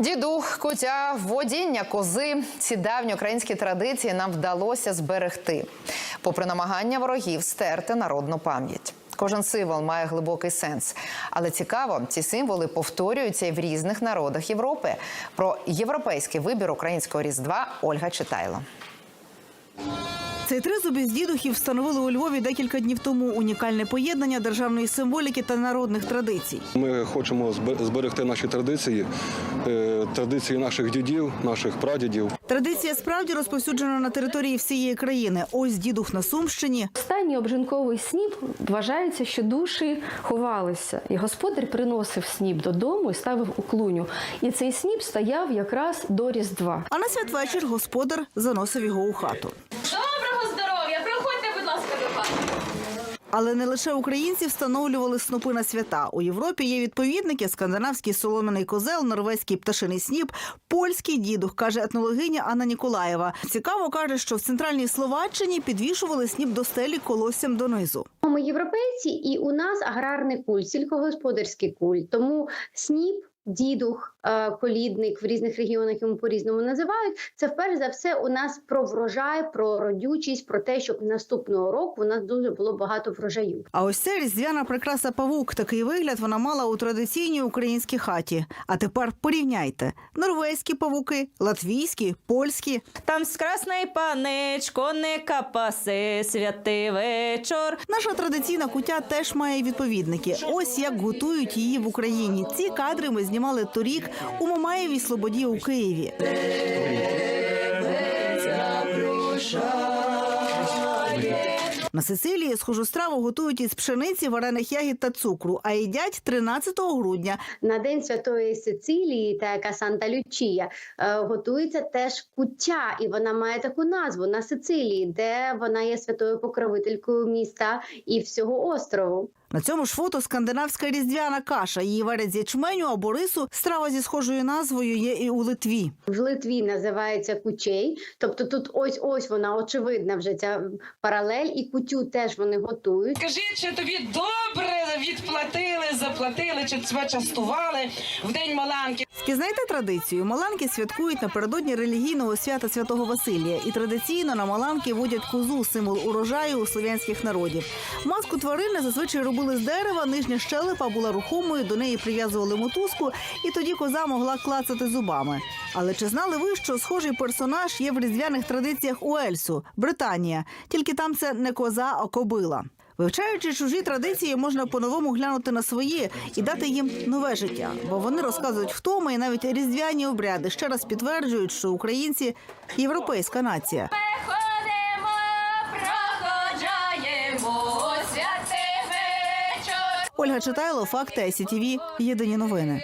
Дідух, кутя, водіння кози ці давні українські традиції нам вдалося зберегти, попри намагання ворогів стерти народну пам'ять. Кожен символ має глибокий сенс, але цікаво, ці символи повторюються і в різних народах Європи. Про європейський вибір українського різдва Ольга Читайло. Цей тризуб із дідухів встановили у Львові декілька днів тому. Унікальне поєднання державної символіки та народних традицій. Ми хочемо збе- зберегти наші традиції, е, традиції наших дідів, наших прадідів. Традиція справді розповсюджена на території всієї країни. Ось дідух на Сумщині. Останній обжинковий сніп вважається, що душі ховалися, і господар приносив сніп додому і ставив у клуню. І цей сніп стояв якраз до Різдва. А на святвечір господар заносив його у хату. Але не лише українці встановлювали снопи на свята. У Європі є відповідники: скандинавський солом'яний козел, норвезький пташиний сніп, польський дідух, каже етнологиня Анна Ніколаєва. Цікаво каже, що в центральній Словаччині підвішували сніп до стелі колоссям донизу. Ми європейці, і у нас аграрний культ, сільськогосподарський культ. Тому сніп, дідух, е, колідник в різних регіонах йому по-різному називають. Це вперше за все у нас про врожай, про родючість, про те, щоб наступного року у нас дуже було багато врожаю. А ось це різдвяна прикраса павук. Такий вигляд вона мала у традиційній українській хаті. А тепер порівняйте: норвезькі павуки, латвійські, польські. Там з красної паничко не капаси, святий вечор. Наша традиційна кутя теж має відповідники. Ось як готують її в Україні. Ці кадри ми знімали торік у Мамаєвій Слободі у Києві. На Сицилії схожу страву готують із пшениці, варених ягід та цукру, а їдять 13 грудня. На день святої Сицилії, та яка Санта Лючія, е, готується теж куття, і вона має таку назву на Сицилії, де вона є святою покровителькою міста і всього острову. На цьому ж фото скандинавська різдвяна каша. Її варять з ячменю або рису. Страва зі схожою назвою є і у Литві. В Литві називається кучей, тобто тут ось ось вона очевидна вже ця паралель, і кутю теж вони готують. Скажіть, чи тобі добре відплатили, заплатили, чи тебе частували в день Маланки? Впізнайте традицію. Маланки святкують напередодні релігійного свята святого Василія. І традиційно на маланки водять козу, символ урожаю у слов'янських народів. Маску тварини зазвичай робили з дерева, нижня щелепа була рухомою, до неї прив'язували мотузку, і тоді коза могла клацати зубами. Але чи знали ви, що схожий персонаж є в різдвяних традиціях Уельсу, Британія? Тільки там це не коза, а кобила. Вивчаючи чужі традиції, можна по-новому глянути на свої і дати їм нове життя, бо вони розказують втоми і навіть різдвяні обряди ще раз підтверджують, що українці європейська нація. Ольга Читайло, факти СІТВ, Єдині новини.